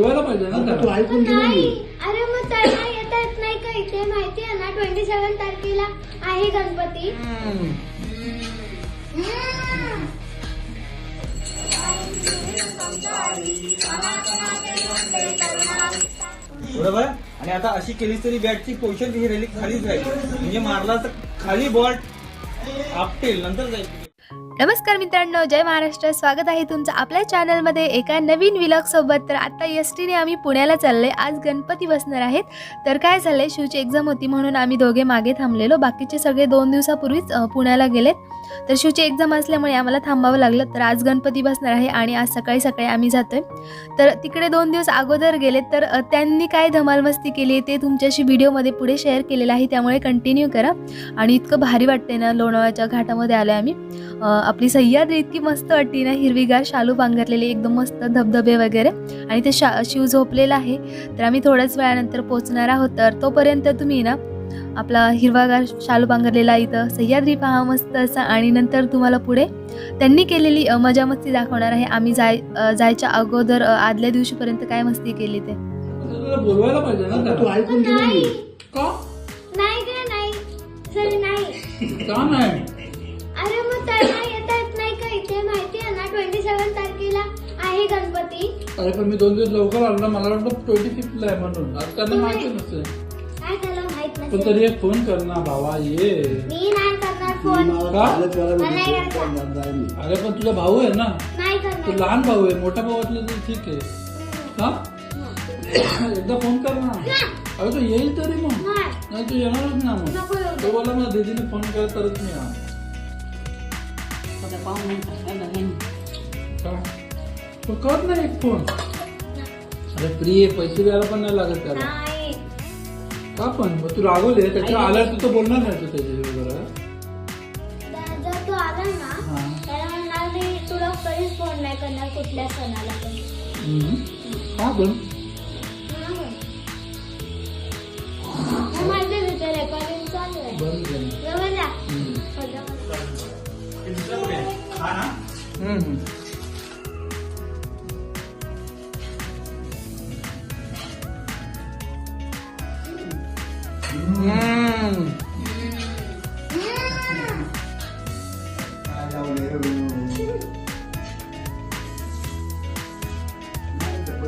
बोलवायला पाहिजे ना तू त्याला. ऐकून घे ना नाही मी अरे मग त्याला येता येत नाही का इथे? माहिती आहे ना ट्वेंटी सेवन तारखेला आहे गणपती. हम्म. बरोबर आणि आता अशी केलीस तरी बॅटची पोझिशन ही राहिली खालीच राहील म्हणजे मारला तर खाली बॉल आपटेल नंतर जाईल. नमस्कार मित्रांनो जय महाराष्ट्र. स्वागत आहे तुमचं आपल्या चॅनलमध्ये एका नवीन विलॉग सोबत. तर आता एस टीने आम्ही पुण्याला चाललोय. आज गणपती बसणार आहेत. तर काय झालंय? शिवची एक्झाम होती म्हणून आम्ही दोघे मागे थांबलेलो. बाकीचे सगळे दोन दिवसापूर्वीच पुण्याला गेलेत. तर शिवची एक्झाम असल्यामुळे आम्हाला थांबावं लागलं. तर आज गणपती बसणार आहे आणि आज सकाळी सकाळी आम्ही जातोय. तर तिकडे दोन दिवस अगोदर गेलेत. तर त्यांनी काय धमालमस्ती केली ते तुमच्याशी व्हिडिओमध्ये पुढे शेअर केलेलं आहे. त्यामुळे कंटिन्यू करा. आणि इतकं भारी वाटते ना लोणावळ्याच्या घाटामध्ये आलो आम्ही. आपली सह्याद्री इतकी मस्त वाटते ना हिरवीगार शालू पांघरलेली एकदम मस्त धबधबे वगैरे. आणि ते शा शिव झोपलेला आहे. तर आम्ही थोड्याच वेळानंतर पोहोचणार आहोत. तर तोपर्यंत तुम्ही ना आपला हिरवागार शालू पांघरलेला इथं सह्याद्री पहा मस्त असा. आणि नंतर तुम्हाला पुढे त्यांनी केलेली अ, मजा मस्ती दाखवणार आहे. आम्ही जाय जायच्या अगोदर आदल्या दिवशीपर्यंत काय मस्ती केली ते. बोलवायला सेवन तारखेला आहे गणपती. अरे पण मी दोन दिवस लवकर आलो ना मला वाटलं ट्वेंटी फिफ्थला आहे म्हणून. आज त्यांना माहिती नसते काय त्याला माहीत पण नसेल तरी एक फोन कर ना भावा ये. मी नाही करणार फोन मला. अरे पण तुझा भाऊ आहे ना? नाही तो करणार लहान भाऊ आहे मोठा भाऊ असला तर ठीक आहे. हा? एकदा फोन कर ना. अरे तो येईल तरी मग. नाही नाही तू येणारच ना मग. नको येऊ तो दे. बोला मला दीदीने फोन कर तरच मी येणार. का तो कर ना एक फोन अरे प्रिय पैसे द्यायला पण नाही लागत त्याला नाही का पण मग तू रागवले त्याच्या आल्यावर तू तर बोलणार नाही तू त्याच्याबरोबर तू आला ना हा त्याला म्हणणार मी तुला कधीच फोन नाही करणार कुठल्या सणाला पण हम्म. का पण नाही. मग माहिती आहे तिथे रेकॉर्डिंग चालू आहे बंद कर ना. जवळ जा. हम्म. जवळ जा. ना हम्म. हम्म.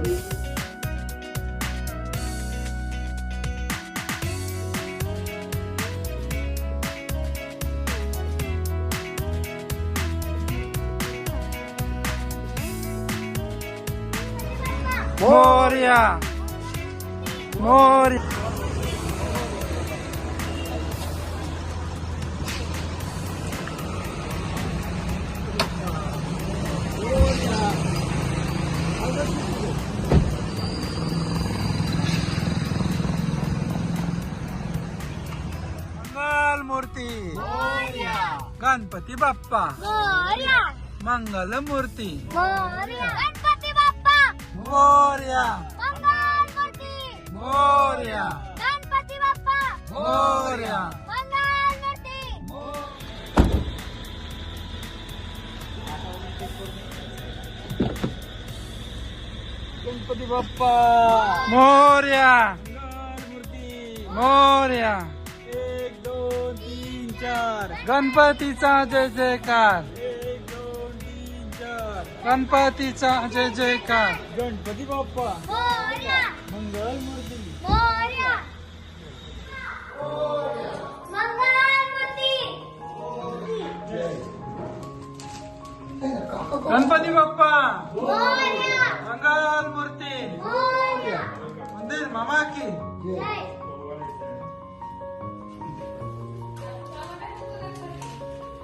नाही तर बरी. मोरया मोर मंगल मूर्ती गणपती बाप्पा मोरया. मंगल मूर्ती मोरया. गणपती बाप्पा मोरया मंगलमूर्ती मोरया गणपती बाप्पा मोरया मंगलमूर्ती गणपती बाप्पा मोरया चार गणपतीचा जय जयकार. एक दोन तीन चार गणपतीचा जय जयकार. गणपती बाप्पा. मोरया मंगल मूर्ती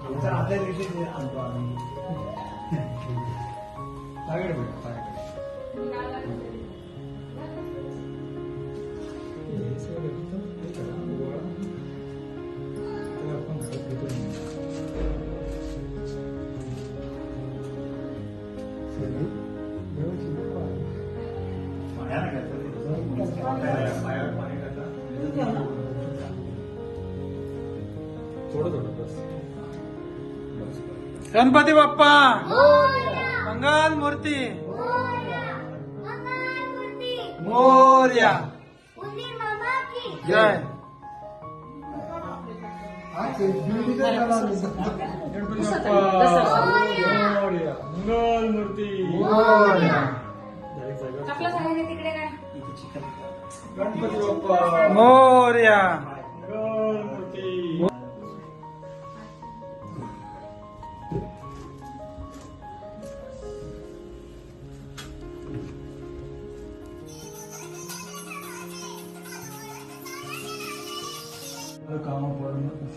आमचा आपल्या दिवशी आणतो आम्ही. गणपती बाप्पा मोरया मंगल मूर्ती मोरया मंगलमूर्ती मोर्या उंदीर मामा की जय मंगल मूर्ती गणपती बाप्पा मोर्या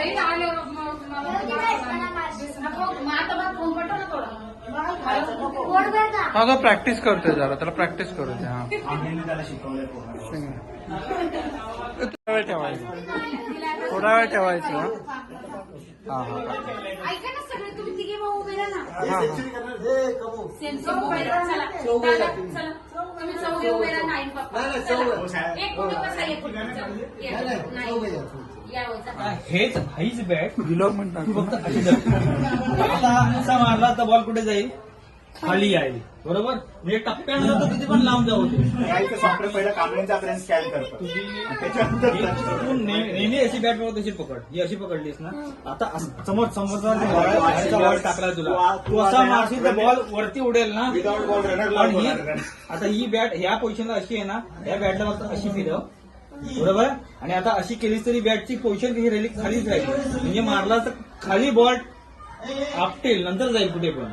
जेवण पोटभर का अगं प्रॅक्टिस करतोय जरा त्याला प्रॅक्टिस करू दे हा. आम्ही त्याला शिकवलंय पोहायला. थोडा वेळ ठेवायचं. थोडा वेळ ठेवायचं हा हा. हा ऐका ना सगळे तुम्ही तिघे भाऊ उभे राहा ना. हा सेम सेम उभे राहा. चला दादा, चला तुम्ही चौघे उभे राहा नाही पप्पा चला. एक कुठे बसा एक कुठे चला. या. नाही. या हो, चला. हेच हाईच बॅट. विलॉग म्हणतात तू फक्त अशी धर. आता असा मारला तर बॉल कुठे जाईल? खाली आहे बरोबर? म्हणजे टप्प्यानं जातो किती पण लांब जाऊ दे. सॉफ्टवेअर पहिला कांबळ्यांचा आपल्याला स्कॅन करतो त्याच्यानंतर नेहमी अशी बॅट बघ तशी पकड. ही अशी पकडलीस ना. आता समोर समोरचा बॉल टाकला तुला. तू असा मारशील तर बॉल वरती उडेल ना. विदाउट बॉल रनर पण ही आता ही बॅट ह्या पोझिशनला अशी आहे ना या बॅटला फक्त अशी फिरव. बरोबर? आणि आता अशी केलीस तरी बॅटची पोझिशन कशी राहिली खालीच राहील. म्हणजे मारला तर खाली बॉल आपटेल नंतर जाईल कुठे पण.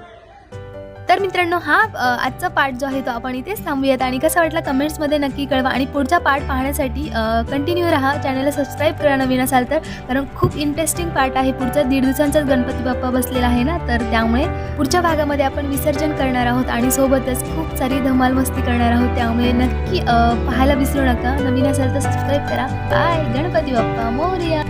तर मित्रांनो हा आजचा पार्ट जो आहे तो आपण इथेच थांबूयात आणि कसा वाटला कमेंट्समध्ये नक्की कळवा आणि पुढचा पार्ट पाहण्यासाठी कंटिन्यू राहा. चॅनलला सबस्क्राईब करा नवीन असाल तर कारण खूप इंटरेस्टिंग पार्ट आहे. पुढचा दीड दिवसांचाच गणपती बाप्पा बसलेला आहे ना? तर त्यामुळे पुढच्या भागामध्ये आपण विसर्जन करणार आहोत आणि सोबतच खूप सारी धमाल मस्ती करणार आहोत. त्यामुळे नक्की पाहायला विसरू नका. नवीन असाल तर सबस्क्राईब करा. बाय गणपती बाप्पा. मोर्या.